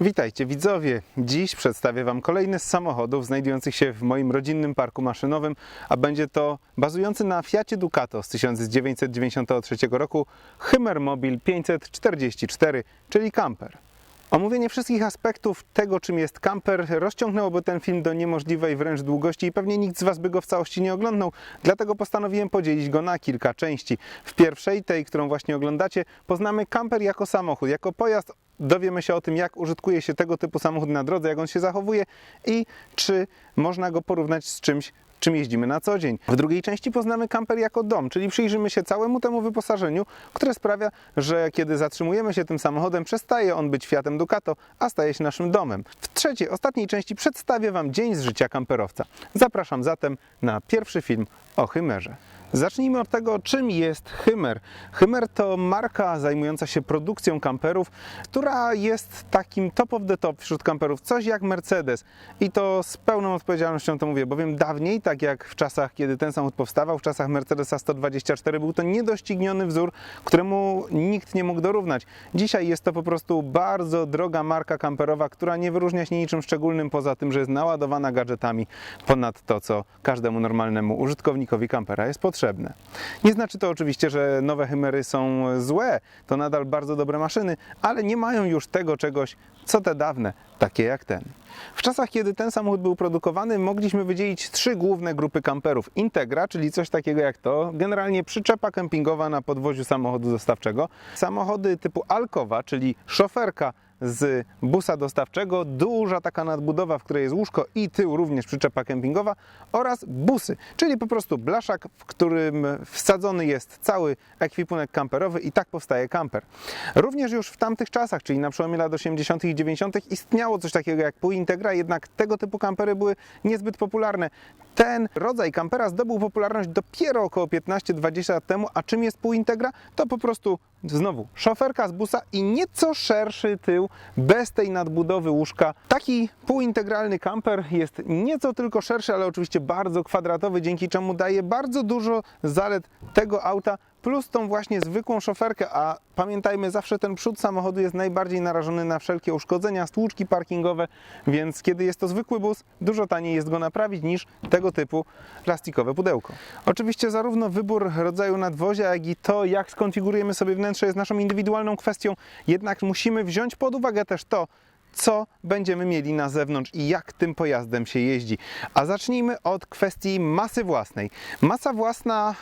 Witajcie widzowie! Dziś przedstawię Wam kolejny z samochodów znajdujących się w moim rodzinnym parku maszynowym, a będzie to bazujący na Fiacie Ducato z 1993 roku Hymer Mobil 544, czyli camper. Omówienie wszystkich aspektów tego, czym jest camper, rozciągnęłoby ten film do niemożliwej wręcz długości i pewnie nikt z Was by go w całości nie oglądał, dlatego postanowiłem podzielić go na kilka części. W pierwszej, tej, którą właśnie oglądacie, poznamy camper jako samochód, jako pojazd dowiemy się o tym, jak użytkuje się tego typu samochód na drodze, jak on się zachowuje i czy można go porównać z czymś, czym jeździmy na co dzień. W drugiej części poznamy kamper jako dom, czyli przyjrzymy się całemu temu wyposażeniu, które sprawia, że kiedy zatrzymujemy się tym samochodem, przestaje on być Fiatem Ducato, a staje się naszym domem. W trzeciej, ostatniej części przedstawię Wam dzień z życia kamperowca. Zapraszam zatem na pierwszy film o Hymerze. Zacznijmy od tego, czym jest Hymer. Hymer to marka zajmująca się produkcją kamperów, która jest takim top of the top wśród kamperów, coś jak Mercedes. I to z pełną odpowiedzialnością to mówię, bowiem dawniej, tak jak w czasach, kiedy ten samochód powstawał, w czasach Mercedesa 124, był to niedościgniony wzór, któremu nikt nie mógł dorównać. Dzisiaj jest to po prostu bardzo droga marka kamperowa, która nie wyróżnia się niczym szczególnym, poza tym, że jest naładowana gadżetami ponad to, co każdemu normalnemu użytkownikowi kampera jest potrzebne. Nie znaczy to oczywiście, że nowe Hymery są złe, to nadal bardzo dobre maszyny, ale nie mają już tego czegoś, co te dawne, takie jak ten. W czasach, kiedy ten samochód był produkowany, mogliśmy wydzielić trzy główne grupy kamperów. Integra, czyli coś takiego jak to, generalnie przyczepa kempingowa na podwoziu samochodu dostawczego. Samochody typu Alkowa, czyli szoferka z busa dostawczego, duża taka nadbudowa, w której jest łóżko i tył również przyczepa kempingowa oraz busy, czyli po prostu blaszak, w którym wsadzony jest cały ekwipunek kamperowy i tak powstaje kamper. Również już w tamtych czasach, czyli na przełomie lat 80. i 90. istniało coś takiego jak półintegra, jednak tego typu kampery były niezbyt popularne. Ten rodzaj kampera zdobył popularność dopiero około 15-20 lat temu, a czym jest półintegra? To po prostu znowu szoferka z busa i nieco szerszy tył bez tej nadbudowy łóżka. Taki półintegralny kamper jest nieco tylko szerszy, ale oczywiście bardzo kwadratowy, dzięki czemu daje bardzo dużo zalet tego auta, plus tą właśnie zwykłą szoferkę, a pamiętajmy, zawsze ten przód samochodu jest najbardziej narażony na wszelkie uszkodzenia, stłuczki parkingowe, więc kiedy jest to zwykły bus, dużo taniej jest go naprawić niż tego typu plastikowe pudełko. Oczywiście zarówno wybór rodzaju nadwozia, jak i to, jak skonfigurujemy sobie wnętrze jest naszą indywidualną kwestią, jednak musimy wziąć pod uwagę też to, co będziemy mieli na zewnątrz i jak tym pojazdem się jeździ. A zacznijmy od kwestii masy własnej. Masa własna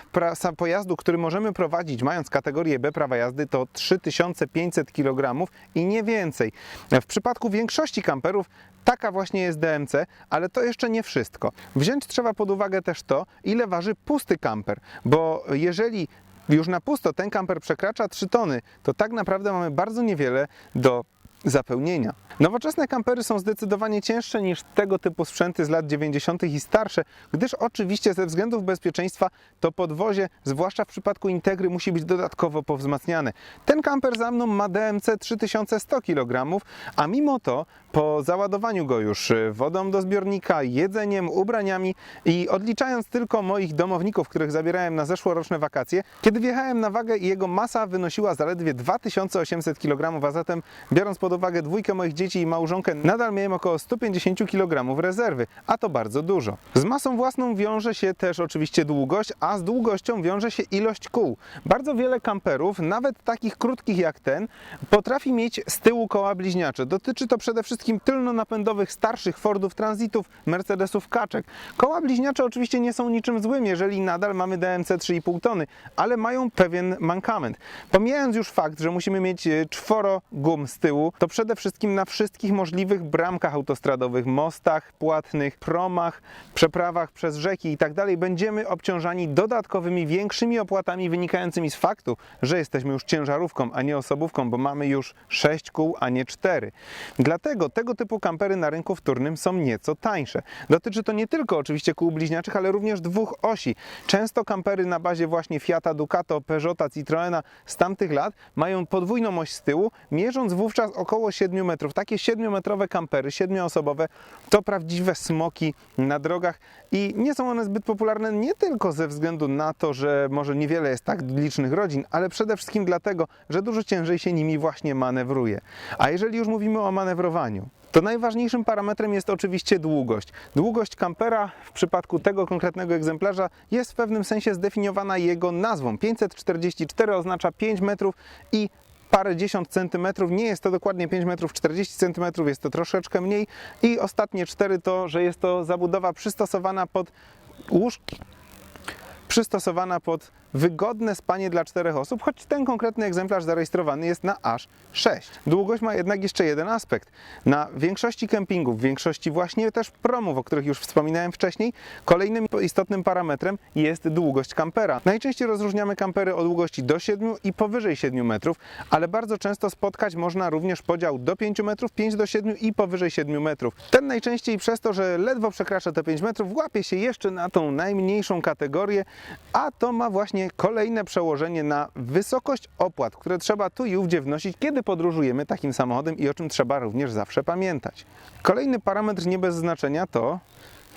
pojazdu, który możemy prowadzić mając kategorię B prawa jazdy to 3500 kg i nie więcej. W przypadku większości kamperów Taka właśnie jest DMC, ale to jeszcze nie wszystko. Wziąć trzeba pod uwagę też to, ile waży pusty kamper, bo jeżeli już na pusto ten kamper przekracza 3 tony, to tak naprawdę mamy bardzo niewiele do zapełnienia. Nowoczesne kampery są zdecydowanie cięższe niż tego typu sprzęty z lat 90. i starsze, gdyż oczywiście ze względów bezpieczeństwa to podwozie, zwłaszcza w przypadku Integry, musi być dodatkowo powzmacniane. Ten kamper za mną ma DMC 3100 kg, a mimo to po załadowaniu go już wodą do zbiornika, jedzeniem, ubraniami i odliczając tylko moich domowników, których zabierałem na zeszłoroczne wakacje, kiedy wjechałem na wagę jego masa wynosiła zaledwie 2800 kg, a zatem biorąc pod uwagę dwójkę moich dzieci i małżonkę, nadal miałem około 150 kg rezerwy, a to bardzo dużo. Z masą własną wiąże się też oczywiście długość, a z długością wiąże się ilość kół. Bardzo wiele kamperów, nawet takich krótkich jak ten, potrafi mieć z tyłu koła bliźniacze. Dotyczy to przede wszystkim tylnonapędowych starszych Fordów Transitów, Mercedesów kaczek. Koła bliźniacze oczywiście nie są niczym złym, jeżeli nadal mamy DMC 3,5 tony, ale mają pewien mankament. Pomijając już fakt, że musimy mieć e, czworo gum z tyłu, to przede wszystkim na wszystkich możliwych bramkach autostradowych, mostach płatnych, promach, przeprawach przez rzeki i tak będziemy obciążani dodatkowymi, większymi opłatami wynikającymi z faktu, że jesteśmy już ciężarówką, a nie osobówką, bo mamy już 6 kół, a nie 4. Dlatego tego typu kampery na rynku wtórnym są nieco tańsze. Dotyczy to nie tylko oczywiście kół bliźniaczych, ale również dwóch osi. Często kampery na bazie właśnie Fiata, Ducato, Peugeota, Citroena z tamtych lat mają podwójną oś z tyłu, mierząc wówczas około około 7 metrów. Takie 7-metrowe kampery, 7-osobowe, to prawdziwe smoki na drogach i nie są one zbyt popularne nie tylko ze względu na to, że może niewiele jest tak licznych rodzin, ale przede wszystkim dlatego, że dużo ciężej się nimi właśnie manewruje. A jeżeli już mówimy o manewrowaniu, to najważniejszym parametrem jest oczywiście długość. Długość kampera w przypadku tego konkretnego egzemplarza jest w pewnym sensie zdefiniowana jego nazwą. 544 oznacza 5 metrów i parę dziesiąt centymetrów. Nie jest to dokładnie 5 metrów 40 centymetrów, jest to troszeczkę mniej. I ostatnie 4 to, że jest to zabudowa przystosowana pod łóżki przystosowana pod wygodne spanie dla czterech osób, choć ten konkretny egzemplarz zarejestrowany jest na aż 6. Długość ma jednak jeszcze jeden aspekt. Na większości kempingów, większości właśnie też promów, o których już wspominałem wcześniej, kolejnym istotnym parametrem jest długość kampera. Najczęściej rozróżniamy kampery o długości do 7 i powyżej 7 metrów, ale bardzo często spotkać można również podział do 5 metrów, 5 do 7 i powyżej 7 metrów. Ten najczęściej przez to, że ledwo przekracza te 5 metrów, łapie się jeszcze na tą najmniejszą kategorię, a to ma właśnie kolejne przełożenie na wysokość opłat, które trzeba tu i ówdzie wnosić, kiedy podróżujemy takim samochodem i o czym trzeba również zawsze pamiętać. Kolejny parametr nie bez znaczenia to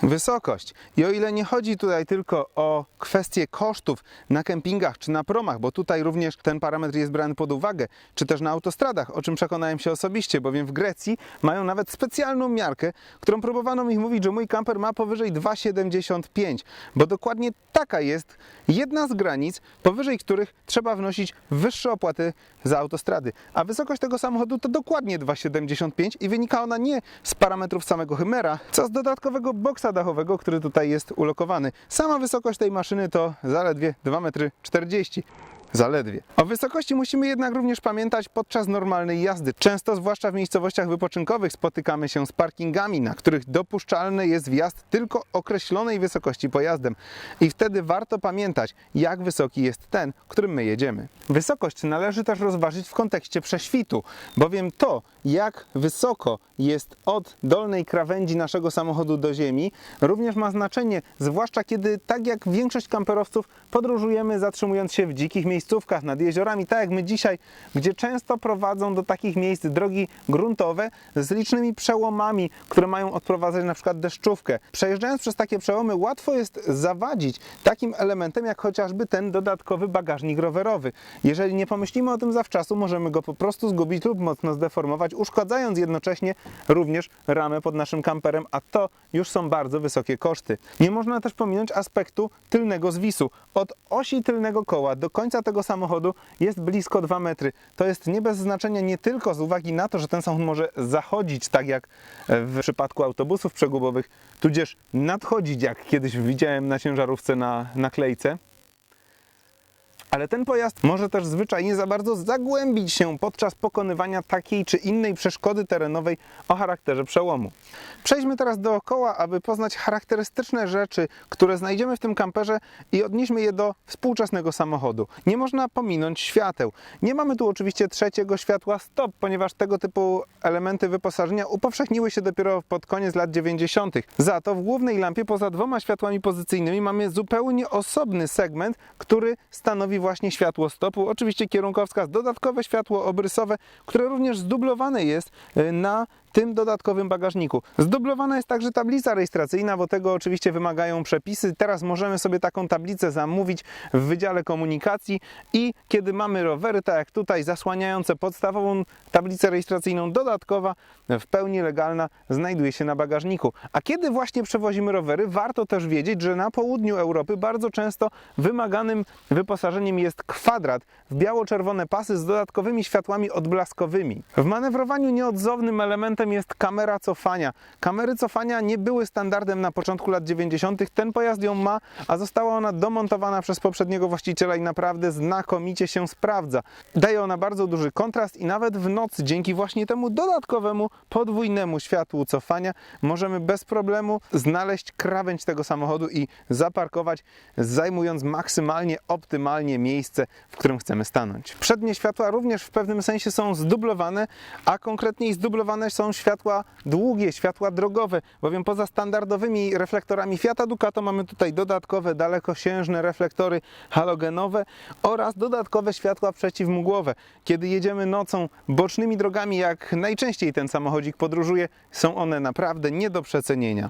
Wysokość. I o ile nie chodzi tutaj tylko o kwestie kosztów na kempingach czy na promach, bo tutaj również ten parametr jest brany pod uwagę, czy też na autostradach, o czym przekonałem się osobiście, bowiem w Grecji mają nawet specjalną miarkę, którą próbowano mi mówić, że mój kamper ma powyżej 2,75, bo dokładnie taka jest jedna z granic, powyżej których trzeba wnosić wyższe opłaty za autostrady. A wysokość tego samochodu to dokładnie 2,75 i wynika ona nie z parametrów samego Hymera, co z dodatkowego boksa dachowego, który tutaj jest ulokowany. Sama wysokość tej maszyny to zaledwie 2,40 m. Zaledwie. O wysokości musimy jednak również pamiętać podczas normalnej jazdy. Często, zwłaszcza w miejscowościach wypoczynkowych, spotykamy się z parkingami, na których dopuszczalny jest wjazd tylko określonej wysokości pojazdem. I wtedy warto pamiętać, jak wysoki jest ten, którym my jedziemy. Wysokość należy też rozważyć w kontekście prześwitu, bowiem to, jak wysoko jest od dolnej krawędzi naszego samochodu do ziemi, również ma znaczenie, zwłaszcza kiedy, tak jak większość kamperowców, podróżujemy zatrzymując się w dzikich miejscówkach nad jeziorami, tak jak my dzisiaj, gdzie często prowadzą do takich miejsc drogi gruntowe z licznymi przełomami, które mają odprowadzać na przykład deszczówkę. Przejeżdżając przez takie przełomy, łatwo jest zawadzić takim elementem, jak chociażby ten dodatkowy bagażnik rowerowy. Jeżeli nie pomyślimy o tym zawczasu, możemy go po prostu zgubić lub mocno zdeformować, uszkadzając jednocześnie również ramę pod naszym kamperem, a to już są bardzo wysokie koszty. Nie można też pominąć aspektu tylnego zwisu. Od osi tylnego koła do końca tego samochodu jest blisko 2 metry. To jest nie bez znaczenia nie tylko z uwagi na to, że ten samochód może zachodzić tak jak w przypadku autobusów przegubowych, tudzież nadchodzić jak kiedyś widziałem na ciężarówce na naklejce, ale ten pojazd może też zwyczajnie za bardzo zagłębić się podczas pokonywania takiej czy innej przeszkody terenowej o charakterze przełomu. Przejdźmy teraz dookoła, aby poznać charakterystyczne rzeczy, które znajdziemy w tym kamperze i odnieśmy je do współczesnego samochodu. Nie można pominąć świateł. Nie mamy tu oczywiście trzeciego światła stop, ponieważ tego typu elementy wyposażenia upowszechniły się dopiero pod koniec lat 90. Za to w głównej lampie poza dwoma światłami pozycyjnymi mamy zupełnie osobny segment, który stanowi właśnie światło stopu. Oczywiście kierunkowskaz, dodatkowe światło obrysowe, które również zdublowane jest y, na tym dodatkowym bagażniku. Zdublowana jest także tablica rejestracyjna, bo tego oczywiście wymagają przepisy. Teraz możemy sobie taką tablicę zamówić w Wydziale Komunikacji i kiedy mamy rowery, tak jak tutaj, zasłaniające podstawową tablicę rejestracyjną, dodatkowa, w pełni legalna, znajduje się na bagażniku. A kiedy właśnie przewozimy rowery, warto też wiedzieć, że na południu Europy bardzo często wymaganym wyposażeniem jest kwadrat w biało-czerwone pasy z dodatkowymi światłami odblaskowymi. W manewrowaniu nieodzownym elementem jest kamera cofania. Kamery cofania nie były standardem na początku lat 90. Ten pojazd ją ma, a została ona domontowana przez poprzedniego właściciela i naprawdę znakomicie się sprawdza. Daje ona bardzo duży kontrast i nawet w nocy dzięki właśnie temu dodatkowemu podwójnemu światłu cofania możemy bez problemu znaleźć krawędź tego samochodu i zaparkować, zajmując maksymalnie optymalnie miejsce, w którym chcemy stanąć. Przednie światła również w pewnym sensie są zdublowane, a konkretniej zdublowane są światła długie, światła drogowe, bowiem poza standardowymi reflektorami Fiata Ducato mamy tutaj dodatkowe dalekosiężne reflektory halogenowe oraz dodatkowe światła przeciwmgłowe. Kiedy jedziemy nocą bocznymi drogami, jak najczęściej ten samochodzik podróżuje, są one naprawdę nie do przecenienia.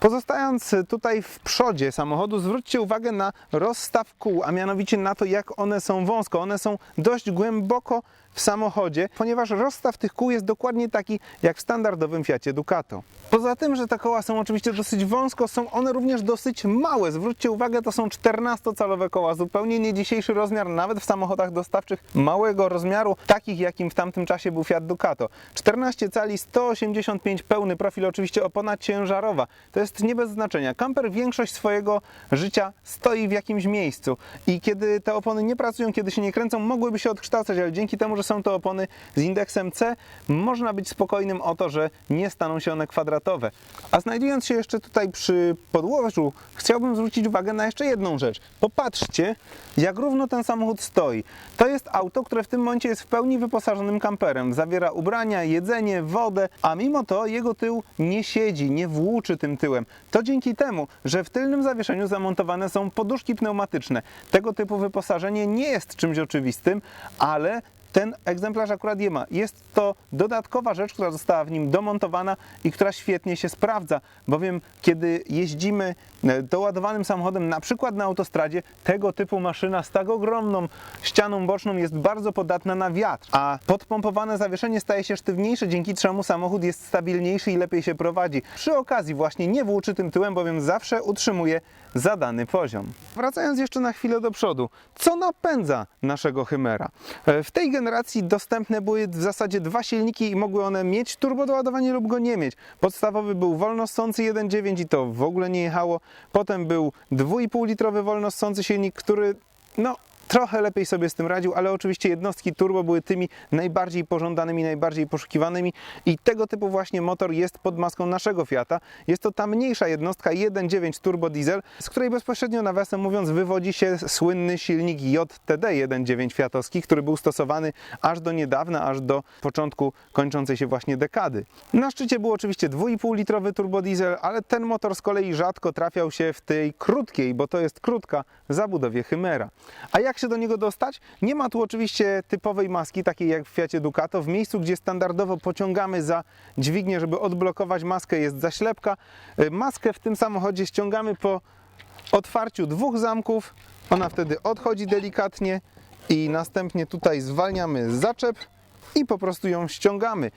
Pozostając tutaj w przodzie samochodu, zwróćcie uwagę na rozstaw kół, a mianowicie na to, jak one są wąsko. One są dość głęboko w samochodzie, ponieważ rozstaw tych kół jest dokładnie taki jak w standardowym Fiacie Ducato. Poza tym, że te koła są oczywiście dosyć wąsko, są one również dosyć małe. Zwróćcie uwagę, to są 14-calowe koła, zupełnie nie dzisiejszy rozmiar, nawet w samochodach dostawczych małego rozmiaru, takich jakim w tamtym czasie był Fiat Ducato. 14 cali, 185 pełny profil, oczywiście opona ciężarowa. To jest nie bez znaczenia. Kamper większość swojego życia stoi w jakimś miejscu i kiedy te opony nie pracują, kiedy się nie kręcą, mogłyby się odkształcać, ale dzięki temu, że są to opony z indeksem C, można być spokojnym o to, że nie staną się one kwadratowe. A znajdując się jeszcze tutaj przy podłożu, chciałbym zwrócić uwagę na jeszcze jedną rzecz. Popatrzcie, jak równo ten samochód stoi. To jest auto, które w tym momencie jest w pełni wyposażonym kamperem. Zawiera ubrania, jedzenie, wodę, a mimo to jego tył nie siedzi, nie włóczy tym tyłem. To dzięki temu, że w tylnym zawieszeniu zamontowane są poduszki pneumatyczne. Tego typu wyposażenie nie jest czymś oczywistym, ale ten egzemplarz akurat je ma. Jest to dodatkowa rzecz, która została w nim domontowana i która świetnie się sprawdza, bowiem kiedy jeździmy e, doładowanym samochodem, na przykład na autostradzie, tego typu maszyna z tak ogromną ścianą boczną jest bardzo podatna na wiatr, a podpompowane zawieszenie staje się sztywniejsze, dzięki czemu samochód jest stabilniejszy i lepiej się prowadzi. Przy okazji właśnie nie włóczy tym tyłem, bowiem zawsze utrzymuje zadany poziom. Wracając jeszcze na chwilę do przodu, co napędza naszego Chymera? E, W tej generacji dostępne były w zasadzie dwa silniki i mogły one mieć turbodoładowanie lub go nie mieć. Podstawowy był wolnossący 1.9 i to w ogóle nie jechało. Potem był 2,5 litrowy wolnossący silnik, który no trochę lepiej sobie z tym radził, ale oczywiście jednostki turbo były tymi najbardziej pożądanymi, najbardziej poszukiwanymi i tego typu właśnie motor jest pod maską naszego Fiata. Jest to ta mniejsza jednostka 1.9 turbo diesel, z której bezpośrednio nawiasem mówiąc wywodzi się słynny silnik JTD 1.9 Fiatowski, który był stosowany aż do niedawna, aż do początku kończącej się właśnie dekady. Na szczycie był oczywiście 2,5 litrowy turbo diesel, ale ten motor z kolei rzadko trafiał się w tej krótkiej, bo to jest krótka, zabudowie Chymera. A jak się do niego dostać? Nie ma tu oczywiście typowej maski, takiej jak w Fiacie Ducato. W miejscu, gdzie standardowo pociągamy za dźwignię, żeby odblokować maskę, jest zaślepka. Y, Maskę w tym samochodzie ściągamy po otwarciu dwóch zamków. Ona wtedy odchodzi delikatnie i następnie tutaj zwalniamy zaczep i po prostu ją ściągamy.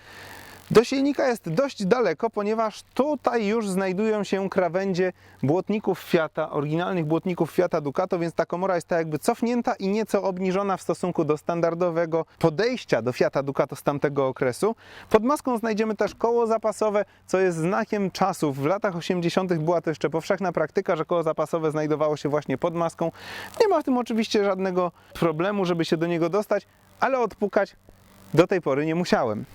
Do silnika jest dość daleko, ponieważ tutaj już znajdują się krawędzie błotników Fiata, oryginalnych błotników Fiata Ducato, więc ta komora jest tak jakby cofnięta i nieco obniżona w stosunku do standardowego podejścia do Fiata Ducato z tamtego okresu. Pod maską znajdziemy też koło zapasowe, co jest znakiem czasów. W latach 80. była to jeszcze powszechna praktyka, że koło zapasowe znajdowało się właśnie pod maską. Nie ma w tym oczywiście żadnego problemu, żeby się do niego dostać, ale odpukać do tej pory nie musiałem.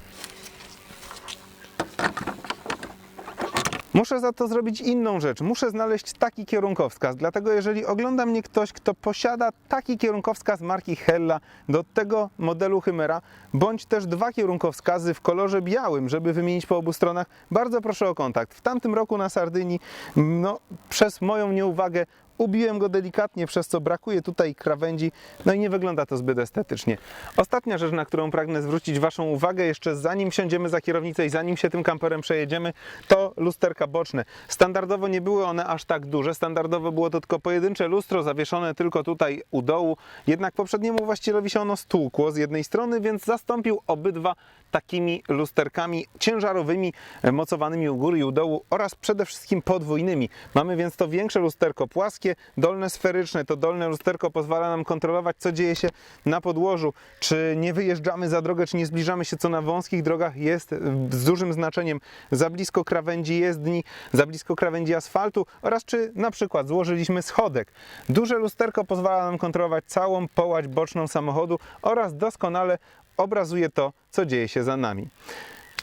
Muszę za to zrobić inną rzecz. Muszę znaleźć taki kierunkowskaz. Dlatego, jeżeli ogląda mnie ktoś, kto posiada taki kierunkowskaz marki Hella do tego modelu Chymera, bądź też dwa kierunkowskazy w kolorze białym, żeby wymienić po obu stronach, bardzo proszę o kontakt. W tamtym roku na Sardynii, no, przez moją nieuwagę, ubiłem go delikatnie, przez co brakuje tutaj krawędzi, no i nie wygląda to zbyt estetycznie. Ostatnia rzecz, na którą pragnę zwrócić Waszą uwagę, jeszcze zanim siądziemy za kierownicę i zanim się tym kamperem przejedziemy, to lusterka boczne. Standardowo nie były one aż tak duże, standardowo było to tylko pojedyncze lustro zawieszone tylko tutaj u dołu, jednak poprzedniemu właścicielowi się ono stłukło z jednej strony, więc zastąpił obydwa takimi lusterkami ciężarowymi, e, mocowanymi u góry i u dołu oraz przede wszystkim podwójnymi. Mamy więc to większe lusterko płaskie, dolne sferyczne. To dolne lusterko pozwala nam kontrolować, co dzieje się na podłożu, czy nie wyjeżdżamy za drogę, czy nie zbliżamy się, co na wąskich drogach jest z dużym znaczeniem za blisko krawędzi jezdni, za blisko krawędzi asfaltu oraz czy na przykład złożyliśmy schodek. Duże lusterko pozwala nam kontrolować całą połać boczną samochodu oraz doskonale obrazuje to, co dzieje się za nami.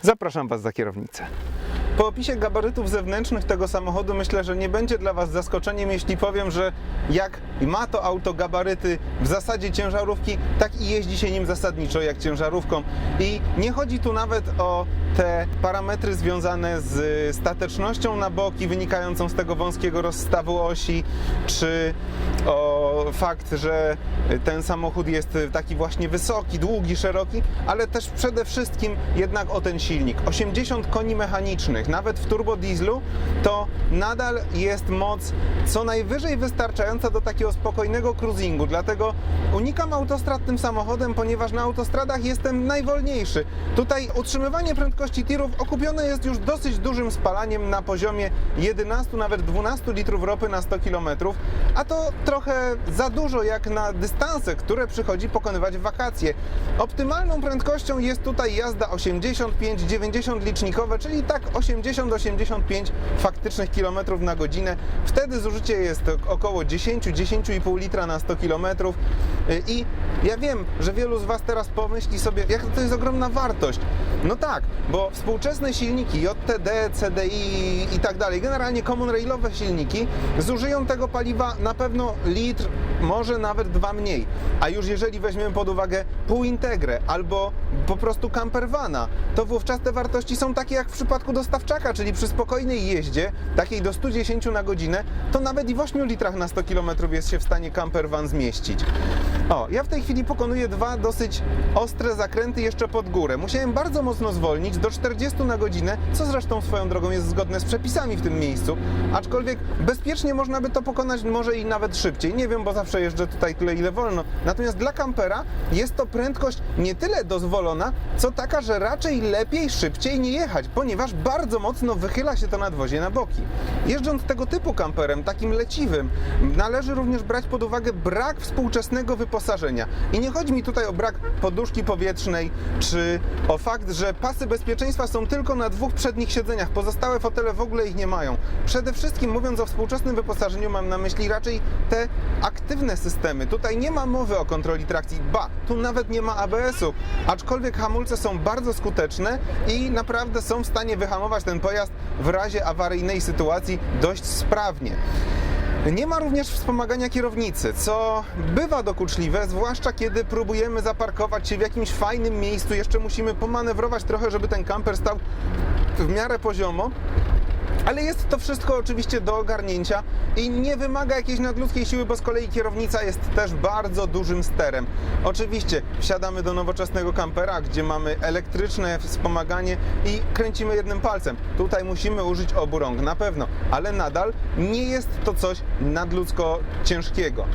Zapraszam Was za kierownicę. Po opisie gabarytów zewnętrznych tego samochodu myślę, że nie będzie dla Was zaskoczeniem, jeśli powiem, że jak ma to auto gabaryty w zasadzie ciężarówki, tak i jeździ się nim zasadniczo jak ciężarówką. I nie chodzi tu nawet o te parametry związane z statecznością na boki, wynikającą z tego wąskiego rozstawu osi, czy o fakt, że ten samochód jest taki właśnie wysoki, długi, szeroki, ale też przede wszystkim jednak o ten silnik. 80 koni mechanicznych, nawet w turbodieslu, to nadal jest moc co najwyżej wystarczająca do takiego spokojnego cruisingu. Dlatego unikam autostrad tym samochodem, ponieważ na autostradach jestem najwolniejszy. Tutaj utrzymywanie prędkości tirów okupione jest już dosyć dużym spalaniem na poziomie 11, nawet 12 litrów ropy na 100 km, a to trochę za dużo jak na dystanse, które przychodzi pokonywać w wakacje. Optymalną prędkością jest tutaj jazda 85-90 licznikowe, czyli tak 80-85 faktycznych kilometrów na godzinę. Wtedy zużycie jest około 10-10,5 litra na 100 km. I ja wiem, że wielu z Was teraz pomyśli sobie, jak to jest ogromna wartość. No tak, bo współczesne silniki JTD, CDI i tak dalej, generalnie common railowe silniki zużyją tego paliwa na pewno litr, może nawet dwa mniej. A już jeżeli weźmiemy pod uwagę półintegrę albo po prostu campervana, to wówczas te wartości są takie jak w przypadku dostawczaka, czyli przy spokojnej jeździe, takiej do 110 na godzinę, to nawet i w 8 litrach na 100 km jest się w stanie campervan zmieścić. O, ja w tej chwili pokonuję dwa dosyć ostre zakręty jeszcze pod górę. Musiałem bardzo mocno zwolnić do 40 na godzinę, co zresztą swoją drogą jest zgodne z przepisami w tym miejscu, aczkolwiek bezpiecznie można by to pokonać może i nawet szybciej. Nie wiem, bo zawsze jeżdżę tutaj tyle, ile wolno. Natomiast dla kampera jest to prędkość nie tyle dozwolona, co taka, że raczej lepiej szybciej nie jechać, ponieważ bardzo mocno wychyla się to nadwozie na boki. Jeżdżąc tego typu kamperem, takim leciwym, należy również brać pod uwagę brak współczesnego wyposażenia. I nie chodzi mi tutaj o brak poduszki powietrznej, czy o fakt, że pasy bezpieczeństwa są tylko na dwóch przednich siedzeniach, pozostałe fotele w ogóle ich nie mają. Przede wszystkim mówiąc o współczesnym wyposażeniu mam na myśli raczej te aktywne systemy. Tutaj nie ma mowy o kontroli trakcji, ba, tu nawet nie ma ABS-u, aczkolwiek hamulce są bardzo skuteczne i naprawdę są w stanie wyhamować ten pojazd w razie awaryjnej sytuacji dość sprawnie. Nie ma również wspomagania kierownicy, co bywa dokuczliwe, zwłaszcza kiedy próbujemy zaparkować się w jakimś fajnym miejscu. Jeszcze musimy pomanewrować trochę, żeby ten kamper stał w miarę poziomo. Ale jest to wszystko oczywiście do ogarnięcia i nie wymaga jakiejś nadludzkiej siły, bo z kolei kierownica jest też bardzo dużym sterem. Oczywiście wsiadamy do nowoczesnego kampera, gdzie mamy elektryczne wspomaganie i kręcimy jednym palcem. Tutaj musimy użyć obu rąk, na pewno, ale nadal nie jest to coś nadludzko ciężkiego.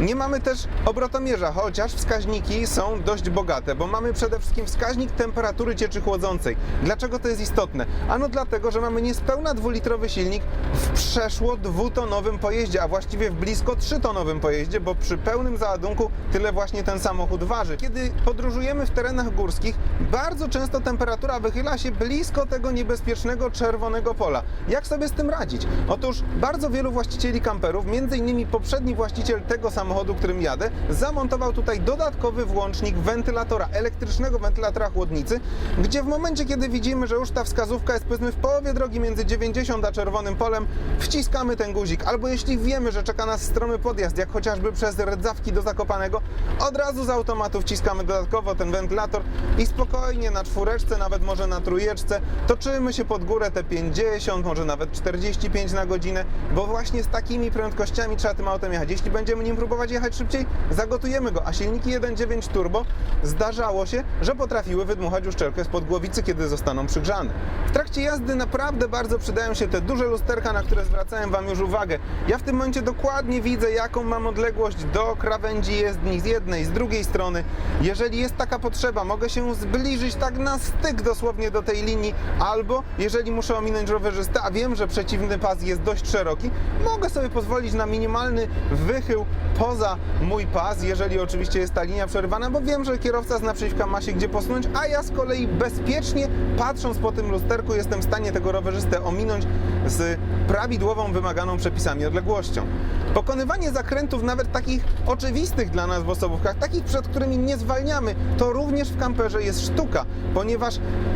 Nie mamy też obrotomierza, chociaż wskaźniki są dość bogate, bo mamy przede wszystkim wskaźnik temperatury cieczy chłodzącej. Dlaczego to jest istotne? Ano dlatego, że mamy niespełna 2-litrowy silnik w przeszło dwutonowym pojeździe, a właściwie w blisko 3-tonowym pojeździe, bo przy pełnym załadunku tyle właśnie ten samochód waży. Kiedy podróżujemy w terenach górskich, bardzo często temperatura wychyla się blisko tego niebezpiecznego czerwonego pola. Jak sobie z tym radzić? Otóż bardzo wielu właścicieli kamperów, innymi poprzedni właściciel tego samochodu, którym jadę, zamontował tutaj dodatkowy włącznik wentylatora, elektrycznego wentylatora chłodnicy, gdzie w momencie, kiedy widzimy, że już ta wskazówka jest powiedzmy w połowie drogi między 90 a czerwonym polem, wciskamy ten guzik. Albo jeśli wiemy, że czeka nas stromy podjazd, jak chociażby przez rdzawki do Zakopanego, od razu z automatu wciskamy dodatkowo ten wentylator i spokojnie na czwóreczce, nawet może na trójeczce, toczymy się pod górę te 50, może nawet 45 na godzinę, bo właśnie z takimi prędkościami trzeba tym autem jechać. Jeśli będziemy nim próbować jechać szybciej, zagotujemy go, a silniki 1.9 turbo zdarzało się, że potrafiły wydmuchać uszczelkę spod głowicy, kiedy zostaną przygrzane. W trakcie jazdy naprawdę bardzo przydają się te duże lusterka, na które zwracałem Wam już uwagę. Ja w tym momencie dokładnie widzę, jaką mam odległość do krawędzi jezdni z jednej, z drugiej strony. Jeżeli jest taka potrzeba, mogę się zbliżyć tak na styk dosłownie do tej linii, albo jeżeli muszę ominąć rowerzystę, a wiem, że przeciwny pas jest dość szeroki, mogę sobie pozwolić na minimalny wychył poza mój pas, jeżeli oczywiście jest ta linia przerywana, bo wiem, że kierowca z naprzeciwka ma się gdzie posunąć, a ja z kolei bezpiecznie patrząc po tym lusterku jestem w stanie tego rowerzystę ominąć z prawidłową, wymaganą przepisami odległością. Pokonywanie zakrętów, nawet takich oczywistych dla nas w osobówkach, takich przed którymi nie zwalniamy, to również w kamperze jest sztuka, ponieważ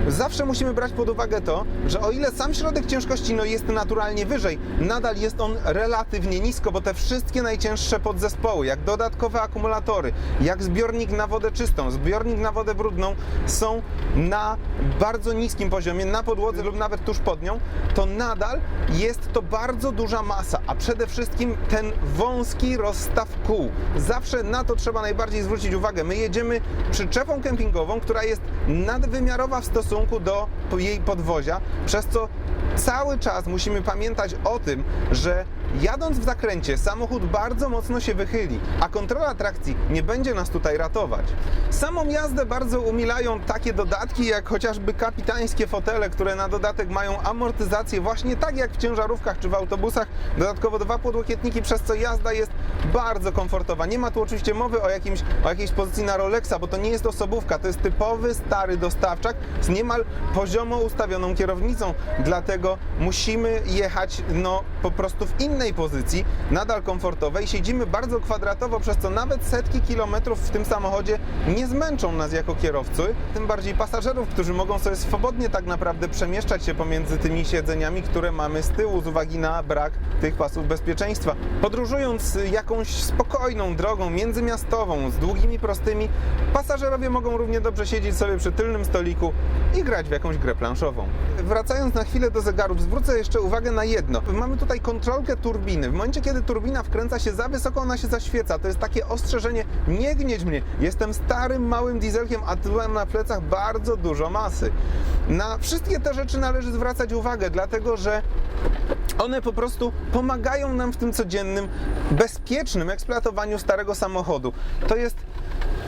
zawsze musimy brać pod uwagę to, że o ile sam środek ciężkości no, jest naturalnie wyżej, nadal jest on relatywnie nisko, bo te wszystkie najcięższe podzespoły, jak dodatkowe akumulatory, jak zbiornik na wodę czystą, zbiornik na wodę brudną są na bardzo niskim poziomie, na podłodze lub nawet tuż pod nią, to nadal jest to bardzo duża masa, a przede wszystkim ten wąski rozstaw kół. Zawsze na to trzeba najbardziej zwrócić uwagę. My jedziemy przyczepą kempingową, która jest nadwymiarowa w stosunku do jej podwozia, przez co cały czas musimy pamiętać o tym, że jadąc w zakręcie samochód bardzo mocno się wychyli, a kontrola trakcji nie będzie nas tutaj ratować. Samą jazdę bardzo umilają takie dodatki jak chociażby kapitańskie fotele, które na dodatek mają amortyzację właśnie tak jak w ciężarówkach czy w autobusach, dodatkowo dwa podłokietniki, przez co jazda jest bardzo komfortowa. Nie ma tu oczywiście mowy o, jakimś, o jakiejś pozycji na Rolexa, bo to nie jest osobówka, to jest typowy stary dostawczak z niemal poziomo ustawioną kierownicą, dlatego musimy jechać no po prostu w innej pozycji, nadal komfortowej. Siedzimy bardzo kwadratowo, przez co nawet setki kilometrów w tym samochodzie nie zmęczą nas jako kierowcy, tym bardziej pasażerów, którzy mogą sobie swobodnie tak naprawdę przemieszczać się pomiędzy tymi siedzeniami, które mamy z tyłu z uwagi na brak tych pasów bezpieczeństwa. Podróżując jakąś spokojną drogą międzymiastową z długimi prostymi, pasażerowie mogą równie dobrze siedzieć sobie przy tylnym stoliku i grać w jakąś grę planszową. Wracając na chwilę do zegarów, zwrócę jeszcze uwagę na jedno. Mamy tutaj kontrolkę turbiny. W momencie, kiedy turbina wkręca się za wysoko, ona się zaświeca. To jest takie ostrzeżenie, nie gnieć mnie. Jestem starym, małym dieselkiem, a tu mam na plecach bardzo dużo masy. Na wszystkie te rzeczy należy zwracać uwagę, dlatego że one po prostu pomagają nam w tym codziennym, bezpiecznym eksploatowaniu starego samochodu. To jest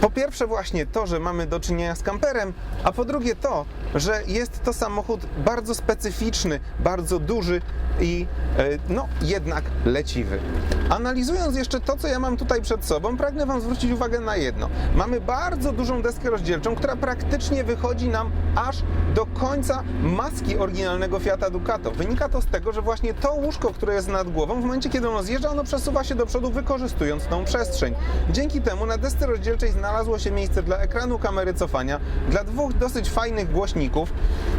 po pierwsze właśnie to, że mamy do czynienia z kamperem, a po drugie to, że jest to samochód bardzo specyficzny, bardzo duży i e, no jednak leciwy. Analizując jeszcze to, co ja mam tutaj przed sobą, pragnę Wam zwrócić uwagę na jedno. Mamy bardzo dużą deskę rozdzielczą, która praktycznie wychodzi nam aż do końca maski oryginalnego Fiata Ducato. Wynika to z tego, że właśnie to łóżko, które jest nad głową, w momencie kiedy ono zjeżdża, ono przesuwa się do przodu, wykorzystując tą przestrzeń. Dzięki temu na desce rozdzielczej znalazło się miejsce dla ekranu kamery cofania, dla dwóch dosyć fajnych głośników,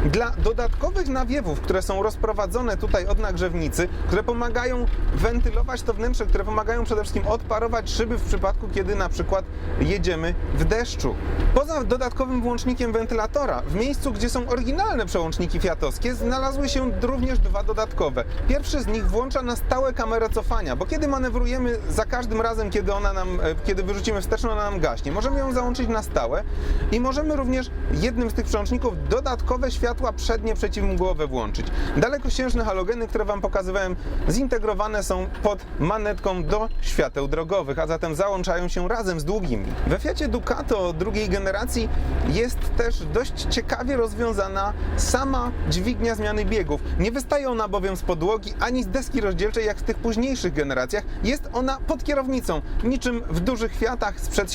dla dodatkowych nawiewów, które są rozprowadzone tutaj od nagrzewnicy, które pomagają wentylować to wnętrze, które pomagają przede wszystkim odparować szyby w przypadku, kiedy na przykład jedziemy w deszczu. Poza dodatkowym włącznikiem wentylatora, w miejscu, gdzie są oryginalne przełączniki fiatowskie, znalazły się również dwa dodatkowe. Pierwszy z nich włącza na stałe kamerę cofania, bo kiedy manewrujemy za każdym razem, kiedy ona nam, e, kiedy wyrzucimy wsteczną, ona nam gaśnie. Możemy ją załączyć na stałe i możemy również jednym z tych przełączników dodatkowe światła przednie przeciwmgłowe włączyć. Dalekosiężne halogeny, które Wam pokazywałem, zintegrowane są pod manetką do świateł drogowych, a zatem załączają się razem z długimi. We Fiacie Ducato drugiej generacji jest też dość ciekawie rozwiązana sama dźwignia zmiany biegów. Nie wystaje ona bowiem z podłogi ani z deski rozdzielczej jak w tych późniejszych generacjach. Jest ona pod kierownicą, niczym w dużych Fiatach sprzed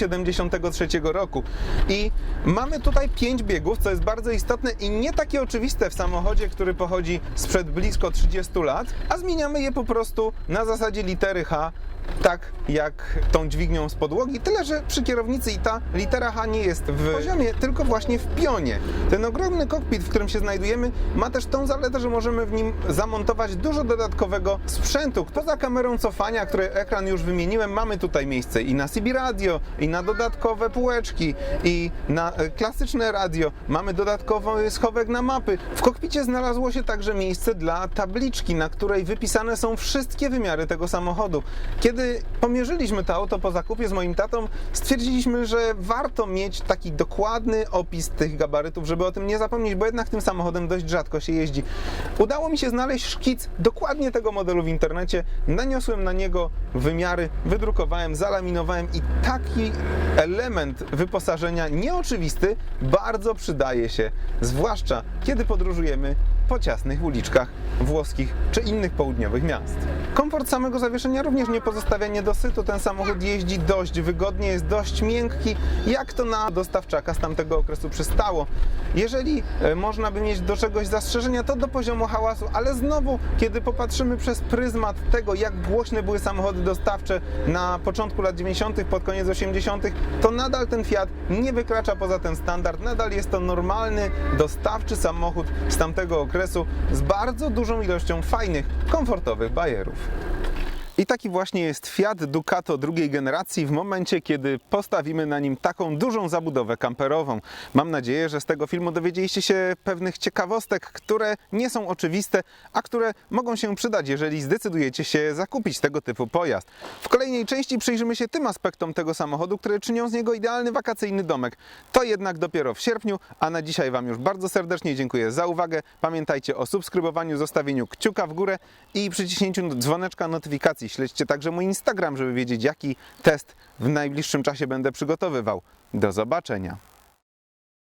73 roku. I mamy tutaj 5 biegów, co jest bardzo istotne i nie takie oczywiste w samochodzie, który pochodzi sprzed blisko 30 lat, a zmieniamy je po prostu na zasadzie litery H tak jak tą dźwignią z podłogi, tyle że przy kierownicy i ta litera H nie jest w poziomie, tylko właśnie w pionie. Ten ogromny kokpit, w którym się znajdujemy, ma też tą zaletę, że możemy w nim zamontować dużo dodatkowego sprzętu. Poza kamerą cofania, który ekran już wymieniłem, mamy tutaj miejsce i na CB radio, i na dodatkowe półeczki, i na e, klasyczne radio. Mamy dodatkowy schowek na mapy. W kokpicie znalazło się także miejsce dla tabliczki, na której wypisane są wszystkie wymiary tego samochodu. Kiedy pomierzyliśmy to auto po zakupie z moim tatą, stwierdziliśmy, że warto mieć taki dokładny opis tych gabarytów, żeby o tym nie zapomnieć, bo jednak tym samochodem dość rzadko się jeździ. Udało mi się znaleźć szkic dokładnie tego modelu w internecie, naniosłem na niego wymiary, wydrukowałem, zalaminowałem i taki element wyposażenia nieoczywisty bardzo przydaje się, zwłaszcza kiedy podróżujemy po ciasnych uliczkach włoskich czy innych południowych miast. Komfort samego zawieszenia również nie pozostawia niedosytu. Ten samochód jeździ dość wygodnie, jest dość miękki, jak to na dostawczaka z tamtego okresu przystało. Jeżeli e, można by mieć do czegoś zastrzeżenia, to do poziomu hałasu, ale znowu, kiedy popatrzymy przez pryzmat tego, jak głośne były samochody dostawcze na początku lat 90., pod koniec 80., to nadal ten Fiat nie wykracza poza ten standard. Nadal jest to normalny, dostawczy samochód z tamtego okresu z bardzo dużą ilością fajnych, komfortowych bajerów. I taki właśnie jest Fiat Ducato drugiej generacji w momencie, kiedy postawimy na nim taką dużą zabudowę kamperową. Mam nadzieję, że z tego filmu dowiedzieliście się pewnych ciekawostek, które nie są oczywiste, a które mogą się przydać, jeżeli zdecydujecie się zakupić tego typu pojazd. W kolejnej części przyjrzymy się tym aspektom tego samochodu, które czynią z niego idealny wakacyjny domek. To jednak dopiero w sierpniu, a na dzisiaj Wam już bardzo serdecznie dziękuję za uwagę. Pamiętajcie o subskrybowaniu, zostawieniu kciuka w górę i przyciśnięciu dzwoneczka notyfikacji. Śledźcie także mój Instagram, żeby wiedzieć, jaki test w najbliższym czasie będę przygotowywał. Do zobaczenia.